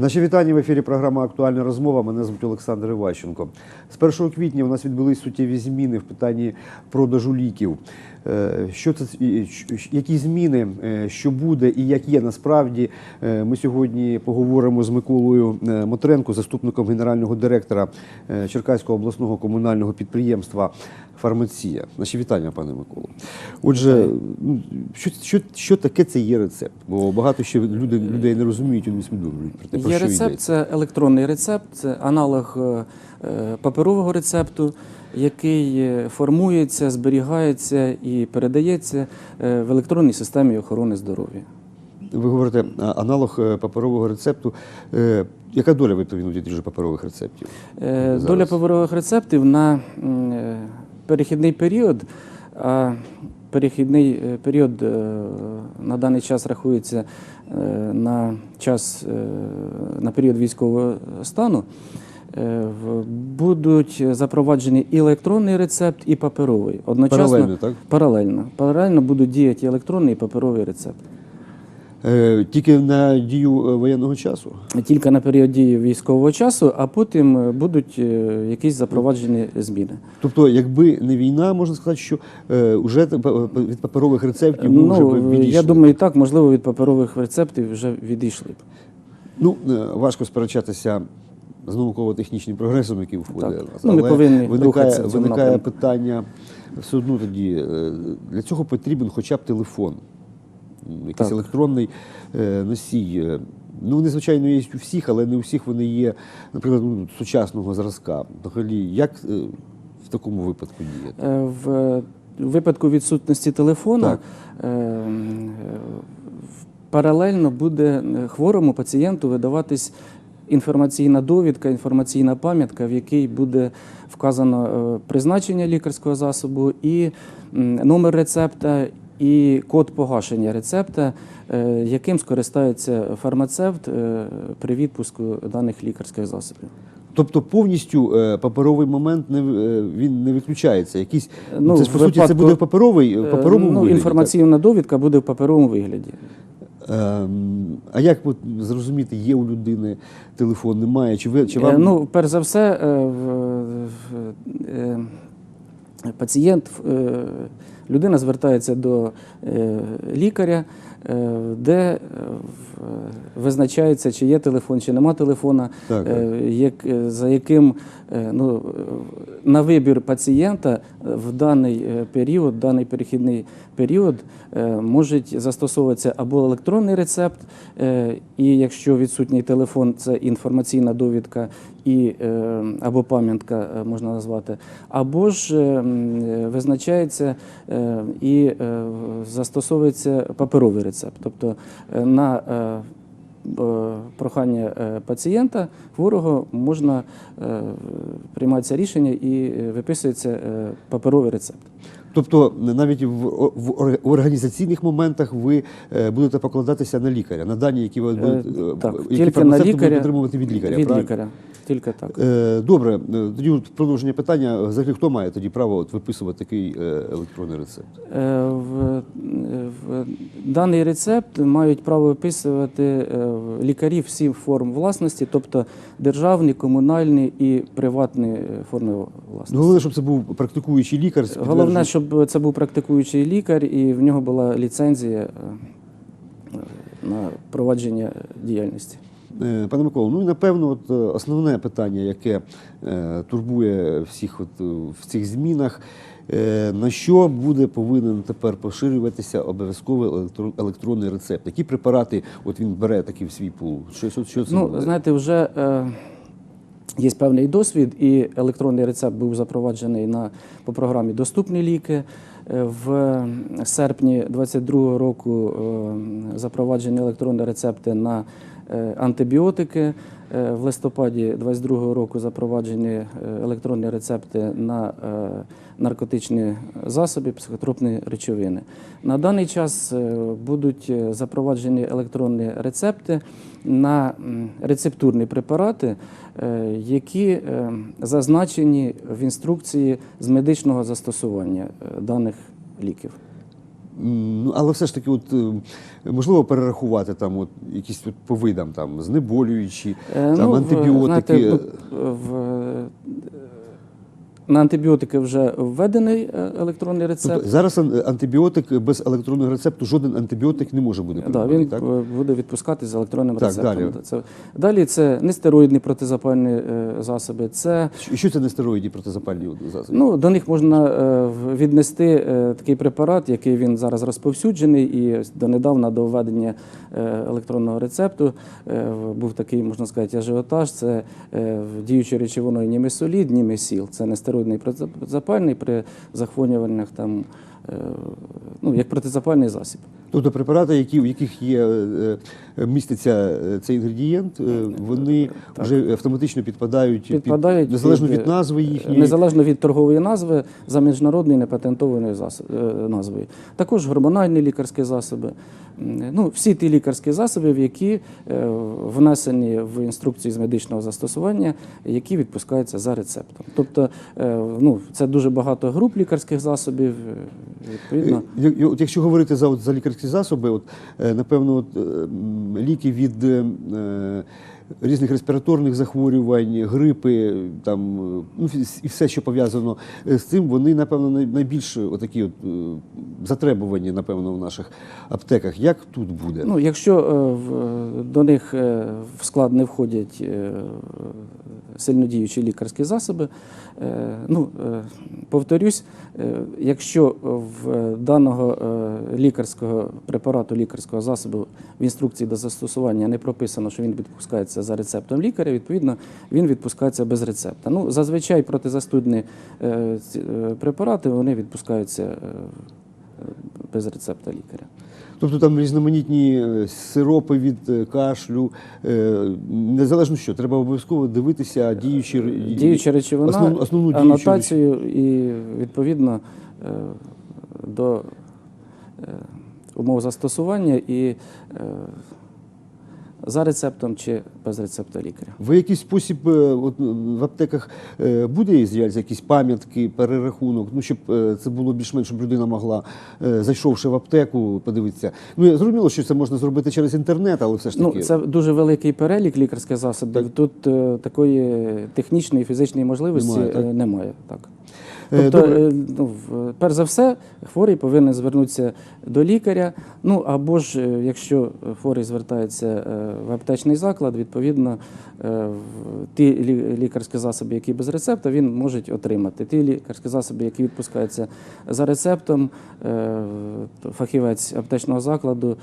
Наші вітання в ефірі. Програма Актуальна розмова. Мене звуть Олександр Іващенко. З 1 квітня у нас відбулись суттєві зміни в питанні продажу ліків. Е, Що це які зміни, е, що буде і як є насправді? Е, Ми сьогодні поговоримо з Миколою Мотренко, заступником генерального директора Черкаського обласного комунального підприємства Фармація. Наші вітання, пане Миколо. Отже, ну, що, що, що таке це є рецепт? Бо багато ще люди, людей не розуміють не усвідомлюють про те, про Є що рецепт, йдеться. це електронний рецепт, це аналог паперового рецепту, який е, формується, зберігається і передається е, в електронній системі охорони здоров'я. Ви говорите аналог е, паперового рецепту. Яка доля відповідно від паперових рецептів? Зараз. Доля паперових рецептів на перехідний період. А перехідний період на даний час рахується на час на період військового стану. Е, Будуть запроваджені і електронний рецепт, і паперовий. Одночасно Паралельно, так? Паралельно. Паралельно будуть діяти і електронний і паперовий рецепт. Е, Тільки на дію е, воєнного часу. Тільки на період дії військового часу, а потім будуть якісь запроваджені зміни. Тобто, якби не війна, можна сказати, що вже від паперових рецептів ми вже Ну, б відійшли. я думаю, так, можливо, від паперових рецептів вже відійшли. б. Ну, важко сперечатися з науково-технічним прогресом, який входить. Так. нас. Ну, ми Але повинні виникає, виникає питання все одно тоді. е, Для цього потрібен хоча б телефон, якийсь Так. електронний е, носій. Е, Ну, вони, звичайно, є у всіх, але не у всіх вони є, наприклад, ну, сучасного зразка. Взагалі, як в такому випадку діяти? В випадку відсутності телефона Так. е, паралельно буде хворому пацієнту видаватись інформаційна довідка, інформаційна пам'ятка, в якій буде вказано е, призначення лікарського засобу і номер рецепта. І код погашення рецепта, е, яким скористається фармацевт е, при відпуску даних лікарських засобів. Тобто повністю паперовий момент не він не виключається. Якийсь Ну, це по в суті це буде паперовий паперовому ну, вигляді, інформаційна довідка буде в паперовому вигляді. Ем, а як зрозуміти, є у людини телефон, немає? Чи ви чи Е, вам Ну, перш за все, е, е, пацієнт, е, людина звертається до е, лікаря, е, де визначається, чи є телефон, чи нема телефона, Так, як, за яким ну, на вибір пацієнта в даний період, даний перехідний період може застосовуватися або електронний рецепт, і якщо відсутній телефон, це інформаційна довідка і, е, або пам'ятка е, можна назвати, або ж е, визначається і застосовується паперовий рецепт. Тобто на прохання пацієнта хворого можна прийматися рішення і виписується паперовий рецепт. тобто навіть в, організаційних моментах ви будете покладатися на лікаря, на дані, які ви будете Так, які тільки на лікаря отримувати від лікаря. Від правильно? лікаря. Тільки так. Е, Добре, е, тоді продовження питання. Взагалі, хто має тоді право от виписувати такий е, електронний рецепт? В, в даний рецепт мають право виписувати лікарі всіх форм власності, тобто державні, комунальні і приватні форми власності. головне, щоб це був практикуючий лікар. Головне, щоб це був практикуючий лікар і в нього була ліцензія на провадження діяльності. Е, Пане Миколо, ну і напевно, от е, основне питання, яке е, турбує всіх от, в цих змінах, на що буде повинен тепер поширюватися обов'язковий електронний рецепт? Які препарати от він бере такий в свій пул? Що, що, це Ну, буде? знаєте, вже е, є певний досвід, і електронний рецепт був запроваджений на, по програмі Доступні ліки. В серпні 2022 року е, запроваджені електронні рецепти на антибіотики. Е, В листопаді 2022 року запроваджені е, електронні рецепти на е, наркотичні засоби, психотропні речовини. На даний час е, будуть е, запроваджені електронні рецепти на рецептурні препарати, е, які е, зазначені в інструкції з медичного застосування е, даних ліків. Ну, але все ж таки, от, е, можливо, перерахувати там от, якісь от, по видам, там, знеболюючі, Е, там, ну, в- антибіотики. знаєте, в, е, на антибіотики вже введений електронний рецепт. Тобто зараз антибіотик без електронного рецепту, жоден антибіотик не може бути Да, він так? буде відпускати з електронним Так, рецептом. далі. Це, далі це нестероїдні протизапальні засоби. Це Що- Що це не стероїді протизапальні засоби? Ну, до них можна віднести е, такий препарат, який він зараз розповсюджений, і донедавна до введення е, електронного рецепту е, був такий, можна сказати, ажіотаж. Це діючі речовиною німесолід, німесіл. Це нестероїдний протизапальний при захворюваннях там, ну, як протизапальний засіб. Тобто препарати, які, в яких є, е, е, міститься е, цей інгредієнт, е, вони Так. вже автоматично підпадають, Підпадають під, незалежно під, від назви е, їхньої. Незалежно від торгової назви за міжнародною непатентованою е, назвою. Також гормональні лікарські засоби. Ну, всі ті лікарські засоби, які е, внесені в інструкцію з медичного застосування, які відпускаються за рецептом. Тобто, е, ну, це дуже багато груп лікарських засобів. Відповідно, От якщо говорити за, от, за лікарські засоби, от, е, напевно, от, е, ліки від е, різних респіраторних захворювань, грипи, там, ну, і все, що пов'язано з цим, вони, напевно, найбільш отакі от, затребувані, напевно, в наших аптеках. Як тут буде? Ну, якщо е, в- до них в склад не входять е, сильнодіючі лікарські засоби, е, ну, е, повторюсь, е, якщо в даного лікарського препарату, лікарського засобу в інструкції до застосування не прописано, що він відпускається за рецептом лікаря, відповідно, він відпускається без рецепта. Ну, зазвичай протизастудні препарати вони відпускаються без рецепта лікаря. Тобто там різноманітні е, сиропи від е, кашлю, е, незалежно що, треба обов'язково дивитися діючі Діюча речовина, основну, основну анотацію і відповідно до умов застосування і за рецептом чи без рецепта лікаря. В якийсь спосіб е, от, е, в аптеках е, буде з'являтися якісь пам'ятки, перерахунок, ну щоб це було більш-менш, щоб людина могла, зайшовши в аптеку, подивитися. Ну я зрозуміло, що це можна зробити через інтернет, але все ж таки. Ну, це дуже великий перелік лікарських засобів. Так. Тут такої технічної фізичної можливості Немає, так? немає. Так. Е, Тобто, е, ну, перш за все, хворий повинен звернутися до лікаря. Ну або ж, е, якщо хворий звертається в аптечний заклад, відповідно ті лікарські засоби, які без рецепта, він може отримати. Ті лікарські засоби, які відпускаються за рецептом, фахівець аптечного закладу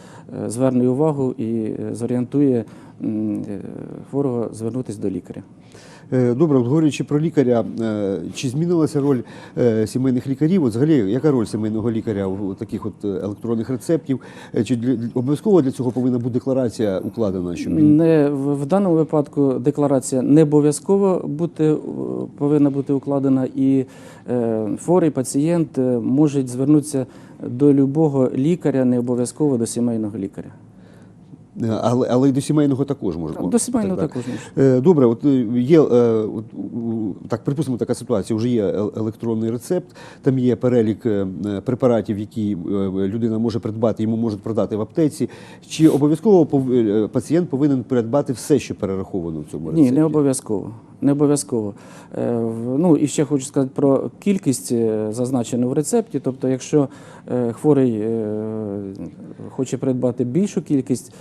зверне увагу і зорієнтує хворого звернутися до лікаря. Е, Добре, говорячи про лікаря, е, чи змінилася роль е, сімейних лікарів? От взагалі, яка роль сімейного лікаря в таких от електронних рецептів? Чи обов'язково для цього повинна бути декларація укладена? Щоб. Не в, даному випадку декларація не обов'язково бути повинна бути укладена, і хворий пацієнт може звернутися до любого лікаря, не обов'язково до сімейного лікаря. Е, Але, але й до сімейного також можна. До сімейного Так, так. також може. Е, Добре, от е, є от, так, припустимо, така ситуація. Вже є електронний рецепт, там є перелік препаратів, які людина може придбати, йому можуть продати в аптеці. Чи обов'язково пацієнт повинен придбати все, що перераховано в цьому рецепті? Ні, не обов'язково. Не обов'язково. Е, Ну і ще хочу сказати про кількість е, зазначену в рецепті. Тобто, якщо е, хворий хоче придбати більшу кількість,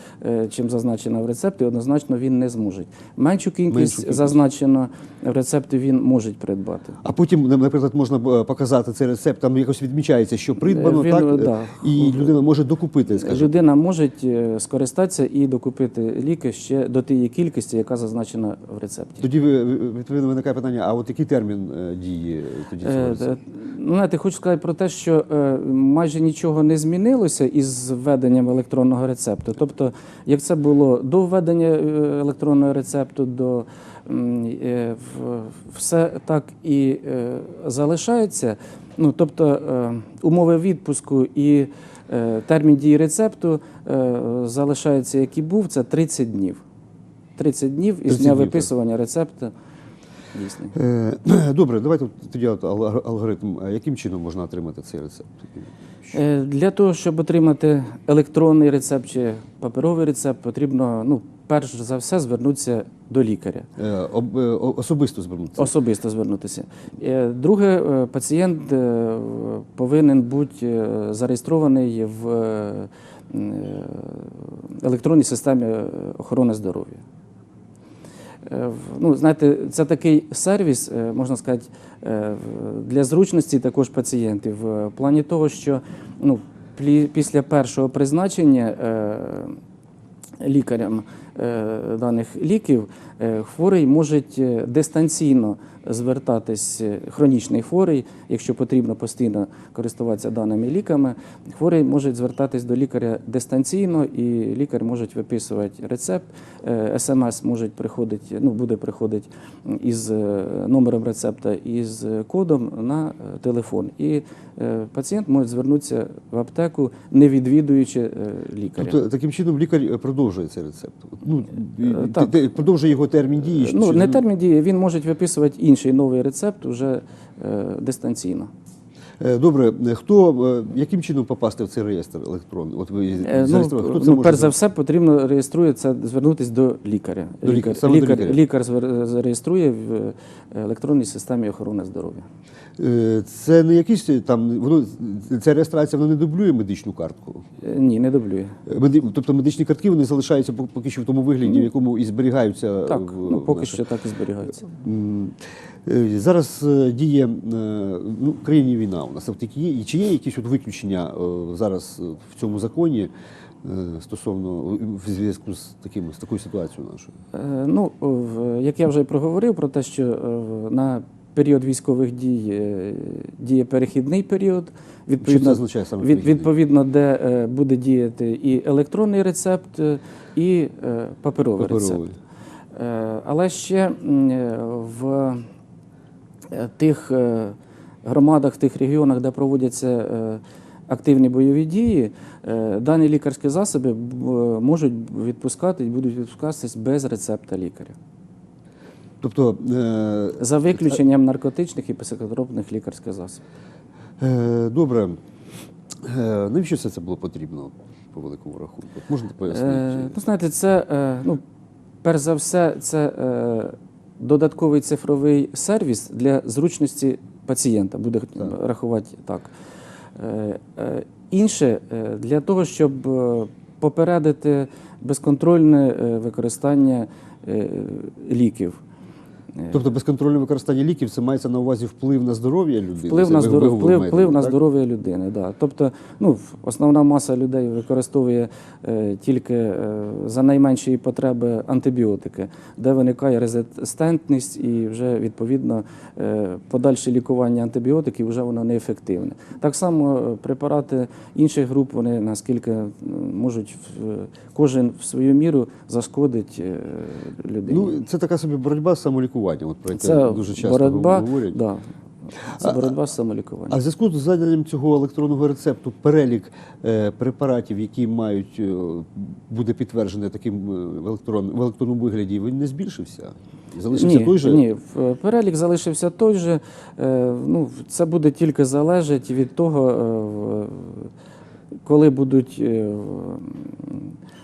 чим зазначено в рецепті, однозначно він не зможе. Меншу кількість, Меншу кількість. зазначено в рецепті він може придбати. А потім, наприклад, можна показати цей рецепт, там якось відмічається, що придбано, Він, так? да. І людина може докупити, скажімо. Людина може скористатися і докупити ліки ще до тієї кількості, яка зазначена в рецепті. Тоді ви- відповідно виникає питання: а от який термін е, дії тоді цього Е, е, Ну, знаєте, хочу сказати про те, що майже нічого не змінилося із введенням електронного рецепту. Тобто, як це було до введення електронного рецепту, до все так і залишається. Ну, тобто, умови відпуску і термін дії рецепту залишаються, як і був, це 30 днів. 30 днів із 30 дня днів, так. виписування рецепту. Дійсно. Е, Добре, давайте тоді от ал- алгоритм. А Яким чином можна отримати цей рецепт? Е, Для того, щоб отримати електронний рецепт чи паперовий рецепт, потрібно ну, перш за все звернутися до лікаря. Е, об- е, о- особисто звернутися. Особисто звернутися. Е, Друге, е, пацієнт е, повинен бути е, зареєстрований в е, м, е, електронній системі е, охорони здоров'я. Е, Ну, знаєте, це такий сервіс, е, можна сказати, е, для зручності також пацієнтів. В плані того, що ну, після першого призначення лікарям даних ліків е, хворий може е, дистанційно звертатись, е, хронічний хворий, якщо потрібно постійно користуватися даними ліками, хворий може звертатись до лікаря дистанційно, і лікар може виписувати рецепт. Е, СМС може приходити, ну буде приходити із е, номером рецепта і з е, кодом на е, телефон. І е, пацієнт може звернутися в аптеку, не відвідуючи е, лікаря. Тобто таким чином лікар е, продовжує цей рецепт. Ну, так. Ти, ти продовжує його термін дії. Ну, чи- не термін дії, він може виписувати інший новий рецепт уже е, дистанційно. Е, Добре, е, хто е, яким чином попасти в цей реєстр електронний? От ви Ну. Хто це ну, перш за все, потрібно реєструється, звернутися до лікаря. До лікаря, саме до лікар, лікаря. лікар зареєструє в електронній системі охорони здоров'я. Це не якісь там воно ця реєстрація вона не дублює медичну картку. Ні, не дублює. Тобто медичні картки вони залишаються поки що в тому вигляді, в якому і зберігаються. Так, в- ну поки що так і зберігається. Е, Зараз діє ну, в країні війна у нас. От є, і чи є якісь от виключення е, зараз е, в цьому законі е, стосовно в зв'язку з таким з такою ситуацією нашою? Е, Ну, в- як я вже проговорив про те, що на період військових дій діє перехідний період. Відповідно, означає саме від, відповідно, де е, буде діяти і електронний рецепт, і е, паперовий, Паперовий. рецепт. Е, Але ще е, в тих е, громадах, в тих регіонах, де проводяться е, активні бойові дії, е, дані лікарські засоби можуть відпускати і будуть відпускатися без рецепта лікаря. Тобто, е, За виключенням наркотичних і психотропних лікарських засобів. е, добре, е, навіщо все це було потрібно по великому рахунку? Можете пояснити? Е, ну, знаєте, це, е, ну, перш за все, це е, додатковий цифровий сервіс для зручності пацієнта, буде рахувати так. Е, е, інше е, для того, щоб попередити безконтрольне використання ліків. Е, Тобто безконтрольне використання ліків це мається на увазі вплив на здоров'я людини? Вплив на здоров'я, вплив, вплив на здоров'я людини. Да. Тобто, ну, основна маса людей використовує е, тільки е, за найменші потреби антибіотики, де виникає резистентність і вже відповідно е, подальше лікування антибіотиків вже воно неефективне. Так само е, препарати інших груп вони наскільки можуть кожен в свою міру зашкодить е, людині. Ну, це така собі боротьба з самолікуванням, от про яке це дуже часто боротьба, говорять. да, це боротьба з самолікуванням. А в зв'язку з заданням цього електронного рецепту перелік е, препаратів, які мають е, буде підтверджений таким е, в, електрон, в електронному вигляді, він не збільшився? Залишився ні, той же? Ні, перелік залишився той же. Е, Ну, це буде тільки залежати від того, е, коли будуть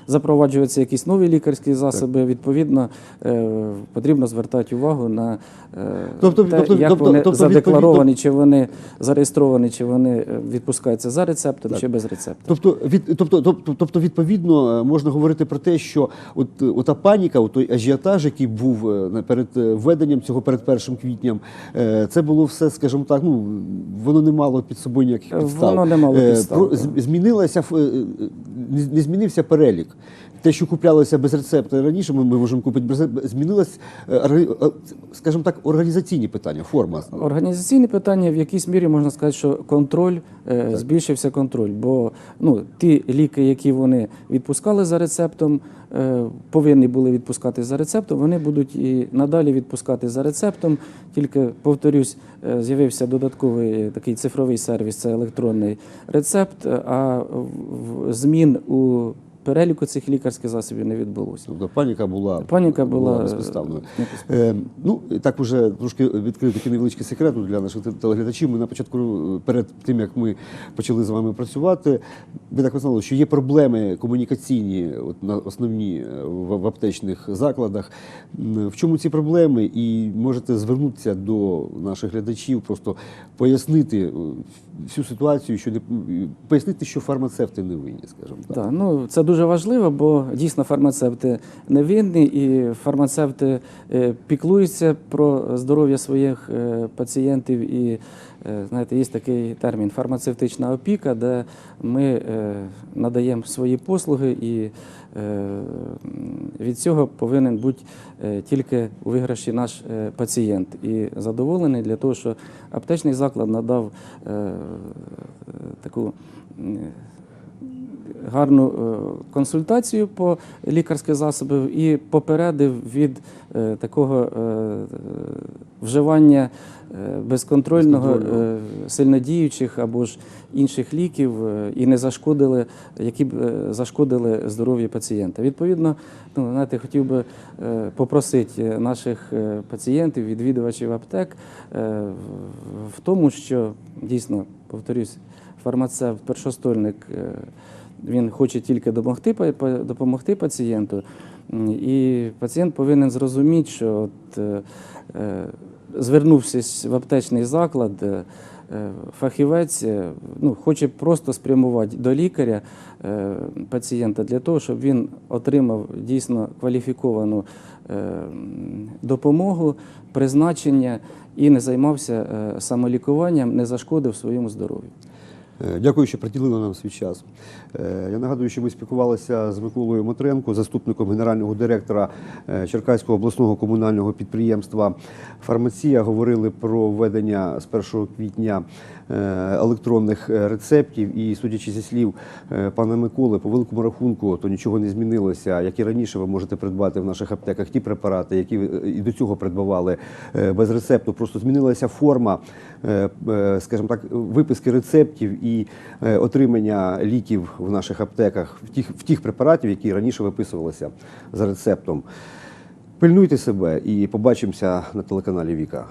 запроваджуватися якісь нові лікарські засоби, відповідно, е, потрібно звертати увагу на е, Тобто- те, тобто- як тобто- вони тобто, задекларовані, чи вони зареєстровані, чи вони е, відпускаються за рецептом, чи без рецепту. Тобто, від, тобто, тобто, тобто, відповідно, можна говорити про те, що от, ота паніка, от той ажіотаж, який був перед введенням цього перед першим квітням, це було все, скажімо так, ну воно не мало під собою ніяких підстав. воно не мало підстав, Змінилася не змінився перелік. Те, що куплялося без рецепту раніше, ми, можемо купити без рецепту, змінилось, е, е, скажімо так, організаційні питання, форма. Організаційне питання в якійсь мірі можна сказати, що контроль е, збільшився контроль, бо ну ті ліки, які вони відпускали за рецептом, повинні були відпускати за рецептом. Вони будуть і надалі відпускати за рецептом. Тільки повторюсь, з'явився додатковий такий цифровий сервіс, це електронний рецепт. А змін у переліку цих лікарських засобів не відбулося. Тобто паніка була, Паніка була, безпідставною. е, ну, так уже трошки відкрив такий невеличкий секрет для наших телеглядачів. Ми на початку, е, перед тим як ми почали з вами працювати, ви так знали, що є проблеми комунікаційні, от на основні е, в, в аптечних закладах. В чому ці проблеми? І можете звернутися до наших глядачів, просто пояснити е, всю ситуацію, що не пояснити, що фармацевти не винні, скажімо так. Да, ну, це дуже важливо, бо дійсно фармацевти невинні, і фармацевти е, піклуються про здоров'я своїх е, пацієнтів. І е, знаєте, є такий термін фармацевтична опіка, де ми надаємо свої послуги, і від цього повинен бути е, тільки у виграші наш е, пацієнт і задоволений для того, що аптечний заклад надав е, таку. Гарну е, консультацію по лікарських засобів і попередив від е, такого е, вживання безконтрольного сильнодіючих або ж інших ліків і не зашкодили, які б зашкодили здоров'ю пацієнта. Відповідно, ну знаєте, хотів би попросити наших пацієнтів, відвідувачів аптек в тому, що дійсно повторюсь, фармацевт, першостольник. Він хоче тільки допомогти, допомогти пацієнту, і пацієнт повинен зрозуміти, що от, е, е, звернувшись в аптечний заклад, е, фахівець ну, хоче просто спрямувати до лікаря пацієнта для того, щоб він отримав дійсно кваліфіковану допомогу, призначення і не займався самолікуванням, не зашкодив своєму здоров'ю. Е, Дякую, що приділили нам свій час. Е, Я нагадую, що ми спілкувалися з Миколою Матренко, заступником генерального директора е, Черкаського обласного комунального підприємства Фармація. Говорили про введення з 1 квітня електронних е, рецептів. І судячи зі слів е, пана Миколи, по великому рахунку, то нічого не змінилося. Як і раніше, ви можете придбати в наших аптеках ті препарати, які е, і до цього придбавали е, без рецепту. Просто змінилася форма, е, е, скажімо так, виписки рецептів і е, отримання ліків в наших аптеках в тих, в тих препаратів, які раніше виписувалися за рецептом. Пильнуйте себе і побачимося на телеканалі Віка.